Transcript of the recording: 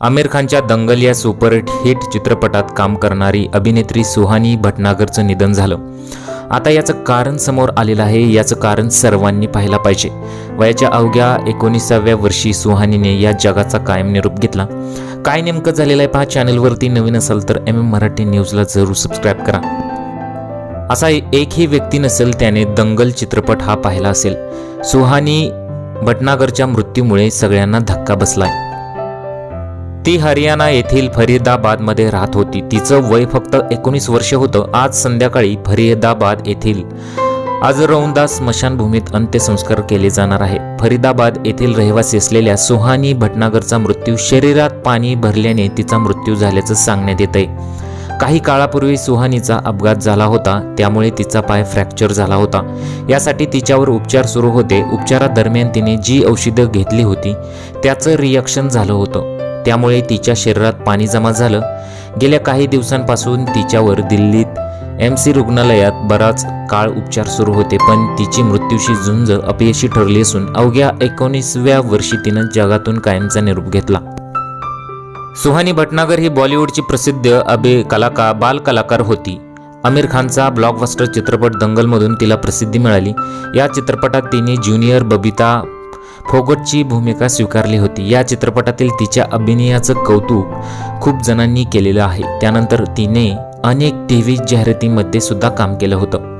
आमिर खानच्या दंगल या सुपरहिट चित्रपटात काम करणारी अभिनेत्री सुहानी भटनागरचं निधन झालं. आता याचं कारण समोर आलेलं आहे याचं कारण सर्वांनी पाहायला पाहिजे. वयाच्या अवघ्या एकोणीसाव्या वर्षी सुहानीने या जगाचा कायम निरोप घेतला. काय नेमकं झालेलं आहे पहा चॅनलवरती नवीन असाल तर एम एम मराठी न्यूजला जरूर सबस्क्राईब करा. असा एकही व्यक्ती नसेल त्याने दंगल चित्रपट हा पाहिला असेल. सुहानी भटनागरच्या मृत्यूमुळे सगळ्यांना धक्का बसलाय. ती हरियाणा येथील फरीदाबादमध्ये राहत होती. तिचं वय फक्त एकोणीस वर्ष होतं. आज संध्याकाळी फरीदाबाद येथील आजरौंदा स्मशानभूमीत अंत्यसंस्कार केले जाणार आहे. फरीदाबाद येथील रहिवासी असलेल्या सुहानी भटनागरचा मृत्यू शरीरात पाणी भरल्याने तिचा मृत्यू झाल्याचं सांगण्यात येत आहे काही काळापूर्वी सुहानीचा अपघात झाला होता. त्यामुळे तिचा पाय फ्रॅक्चर झाला होता. यासाठी तिच्यावर उपचार सुरू होते. उपचारादरम्यान तिने जी औषधं घेतली होती त्याचं रिॲक्शन झालं होतं. त्यामुळे तिच्या शरीरात पाणी जमा झालं. गेल्या काही दिवसांपासून तिच्यावर दिल्लीत एम सी रुग्णालयात बराच काळ उपचार सुरू होते पण तिची मृत्यूशी झुंज अपयशी ठरली असून अवघ्या एकोणीसव्या वर्षी तिनं जगातून कायमचा निरोप घेतला. सुहानी भटनागर ही बॉलिवूडची प्रसिद्ध अभि कलाकार बाल कलाकार होती. आमिर खानचा ब्लॉकबस्टर चित्रपट दंगलमधून तिला प्रसिद्धी मिळाली. या चित्रपटात तिने ज्युनियर बबिता फोगटची भूमिका स्वीकारली होती. या चित्रपटातील तिच्या अभिनयाचं कौतुक खूप जणांनी केलेलं आहे. त्यानंतर तिने अनेक टी व्ही जाहिरातीमध्ये सुद्धा काम केलं होतं.